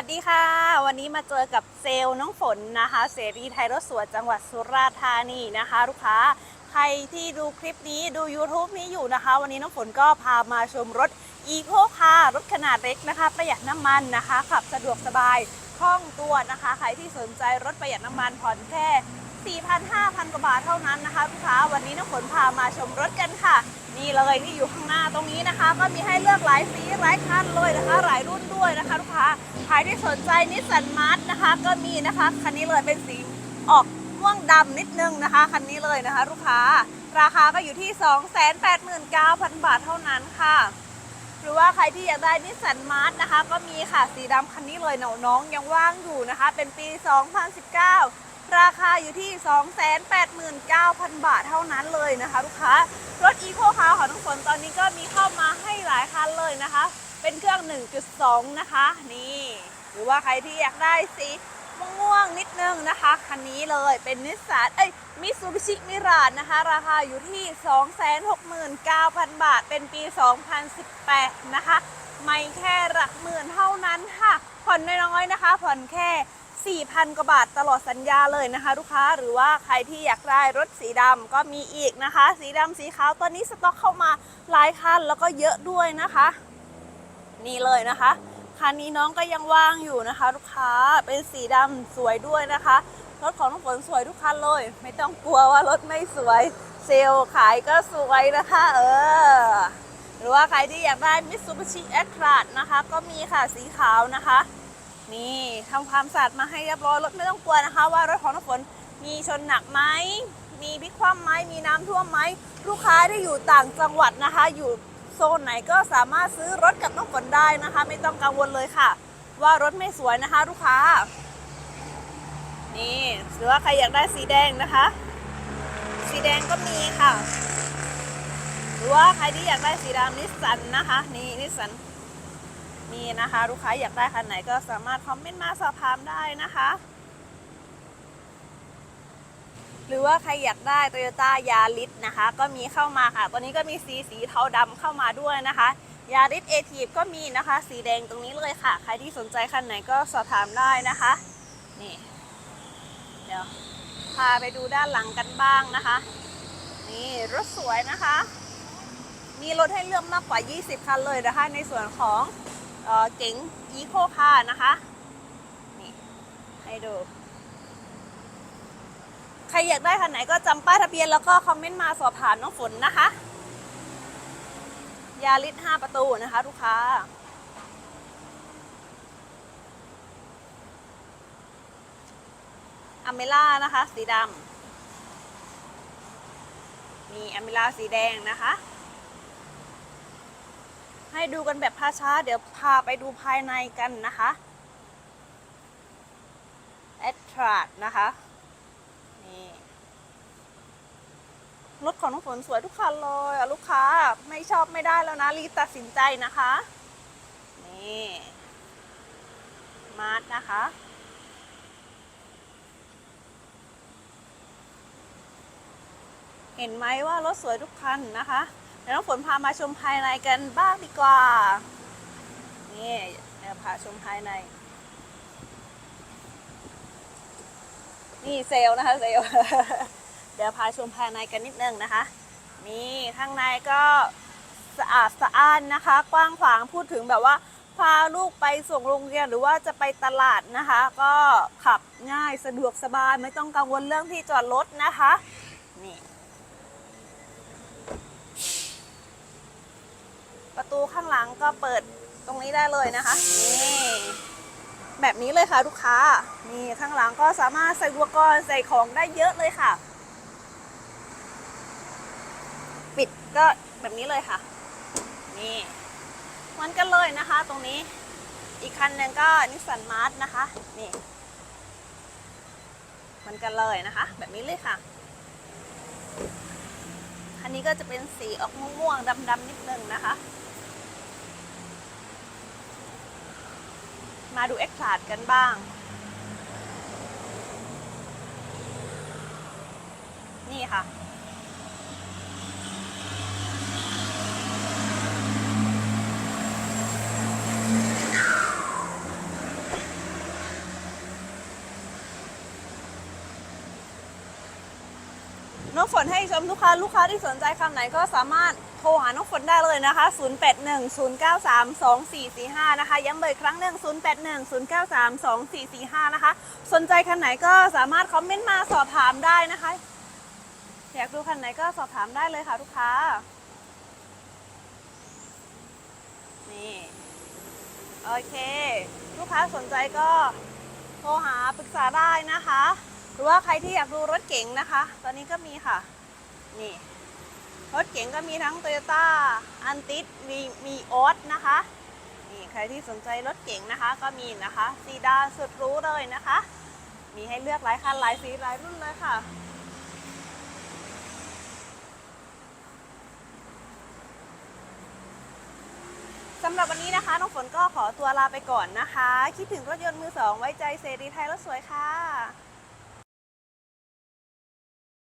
วัสดีค่ะ วันนี้มาเจอกับเซลล์น้องฝนนะคะ เสรีไทยรถสวนจังหวัดสุราษฎร์ธานีนะคะ ลูกค้าใครที่ดูคลิปนี้ดู YouTube นี้อยู่นะคะ วันนี้น้องฝนก็พามาชมรถอีโคคารถขนาดเล็กนะคะ ประหยัดน้ำมันนะคะ ขับสะดวกสบายคล่องตัวนะคะ ใครที่สนใจรถประหยัดน้ำมันผ่อนแค่4,000-5,000กว่าบาทเท่านั้นนะคะ ลูกค้าวันนี้น้องฝนพามาชมรถกันค่ะ นี่เลยที่อยู่ข้างหน้าตรงนี้นะคะ ก็มีให้เลือกหลายสีหลายคันเลยนะคะ หลายรุ่นด้วยนะคะลูกค้าใครที่สนใจนิสสันมาร์ทนะคะ ก็มีนะคะคันนี้เลยเป็นสีออกม่วงดำนิดนึงนะคะคันนี้เลยนะคะ ลูกค้า ราคาก็อยู่ที่ 289,000 บาทเท่านั้นค่ะ หรือว่าใครที่อยากได้นิสสันมาร์ทนะคะ ก็มีค่ะสีดำคันนี้เลยเนาน้องยังว่างอยู่นะคะ เป็นปี 2019 ราคาอยู่ที่ 289,000 บาทเท่านั้นเลยนะคะ ลูกค้ารถอีโคคาร์ของทุกคนตอนนี้ก็มีเข้ามาให้หลายคันเลยนะคะ เป็นเครื่อง 1.2 นะคะ นี่ หรือว่าใครที่อยากได้สีม่วงนิดนึงนะคะ คันนี้เลยเป็นนิสสันเอ้ยมิซูบิชิมิราดนะคะ ราคาอยู่ที่ 269,000 บาท เป็นปี 2018 นะคะ ไม่แค่หลักหมื่นเท่านั้นค่ะ ผ่อนน้อยๆนะคะ ผ่อนแค่ 4,000 กว่าบาทตลอดสัญญาเลยนะคะ ลูกค้าหรือว่าใครที่อยากได้รถสีดำก็มีอีกนะคะ สีดำสีขาวตอนนี้สต็อกเข้ามาหลายคันแล้วก็เยอะด้วยนะคะ นี่เลยนะคะคันนี้น้องก็ยังว่างอยู่นะคะ ลูกค้าเป็นสีดำสวยด้วยนะคะรถของน้องฝนสวยทุกคันเลย ไม่ต้องกลัวว่ารถไม่สวย เซลล์ขายก็สวยนะคะ เออ หรือว่าใครที่อยากได้ Mitsubishi a t r a นะคะ ก็มีค่ะสีขาวนะคะ นี่ทำความสะอาดมาให้เรียบร้อยรถไม่ต้องกลัวนะคะ ว่ารถของน้องฝนมีชนหนักไหมมีพิกคว่ำไหมมีน้ำท่วมไหมลูกค้าที่อยู่ต่างจังหวัดนะคะ อยู่โซนไหนก็สามารถซื้อรถกับน้องฝนได้นะคะ ไม่ต้องกังวลเลยค่ะ ว่ารถไม่สวยนะคะ ลูกค้า นี่หรือว่าใครอยากได้สีแดงนะคะ สีแดงก็มีค่ะ หรือว่าใครที่อยากได้สีดำนิสสันนะคะ นี่นิสสัน นี่นะคะ ลูกค้าอยากได้คันไหนก็สามารถคอมเมนต์มาสอบถามได้นะคะ หรือว่าใครอยากได้ Toyota Yaris นะคะ ก็มีเข้ามาค่ะ ตอนนี้ก็มีสีสีเทาดำเข้ามาด้วยนะคะ Yaris a t i v ก็มีนะคะ สีแดงตรงนี้เลยค่ะ ใครที่สนใจคันไหนก็สอบถามได้นะคะ นี่ เดี๋ยว พาไปดูด้านหลังกันบ้างนะคะ นี่รถสวยนะคะ มีรถให้เลือกมากกว่า 20 คันเลยนะคะ ในส่วนของ เก๋งอีโคคาร์นะคะ นี่ ให้ดู ใครอยากได้คันไหนก็จำป้ายทะเบียนแล้วก็คอมเมนต์มาสอบถามน้องฝนนะคะ ยาริส5ประตูนะคะลูกค้าอเมล่านะคะ สีดำมีอเมล่าสีแดงนะคะ ให้ดูกันแบบพาช้าเดี๋ยวพาไปดูภายในกันนะคะแอตทราดนะคะ นี่ รถของน้องฝนสวยทุกคันเลยลูกค้าไม่ชอบไม่ได้แล้วนะรีบตัดสินใจนะคะ นี่ มาร์ทนะคะเห็นไหมว่ารถสวยทุกคันนะคะ ดี๋ยวน้องฝนพามาชมภายในกันบ้างดีกว่า นี่เดี๋ยวพาชมภายใน นี่เซลนะคะเซลเดี๋ยวพาชมภายในกันนิดนึงนะคะ นี่ข้างในก็สะอาดสะอ้านนะคะ กว้างขวางพูดถึงแบบว่าพาลูกไปส่งโรงเรียนหรือว่าจะไปตลาดนะคะ ก็ขับง่ายสะดวกสบายไม่ต้องกังวลเรื่องที่จอดรถนะคะ นี่ ประตูข้างหลังก็เปิดตรงนี้ได้เลยนะคะ นี่แบบนี้เลยค่ะลูกค้า นี่ข้างหลังก็สามารถใส่อุปกรณ์ใส่ของได้เยอะเลยค่ะ ปิดก็แบบนี้เลยค่ะ นี่เหมือนกันเลยนะคะ ตรงนี้ อีกคันหนึ่งก็นิสสันมาร์ทนะคะ นี่เหมือนกันเลยนะคะ แบบนี้เลยค่ะคันนี้ก็จะเป็นสีออกม่วงๆดำๆนิดนึงนะคะ มาดูเอ็กพลาดกันบ้าง นี่ค่ะ น้องฝนให้ชมลูกค้า ลูกค้าที่สนใจคำไหนก็สามารถ โทรหาน้องฝนได้เลยนะคะ 0810932445 นะคะ ย้ำเบอร์อีกครั้งหนึ่ง0810932445 นะคะ สนใจคันไหนก็สามารถคอมเมนต์มาสอบถามได้นะคะ อยากดูคันไหนก็สอบถามได้เลยค่ะลูกค้า นี่ โอเค ลูกค้าสนใจก็โทรหาปรึกษาได้นะคะ หรือว่าใครที่อยากดูรถเก๋งนะคะ ตอนนี้ก็มีค่ะ นี่ รถเก๋งก็มีทั้ง Toyota อันติสมีมีออสนะคะนี่ใครที่สนใจรถเก๋งนะคะก็มีนะคะซีดานสุดรู้เลยนะคะ มีให้เลือกหลายคันหลายสีหลายรุ่นเลยค่ะสำหรับวันนี้นะคะน้องฝนก็ขอตัวลาไปก่อนนะคะ คิดถึงรถยนต์มือสองไว้ใจเซรีไทยรถสวยค่ะ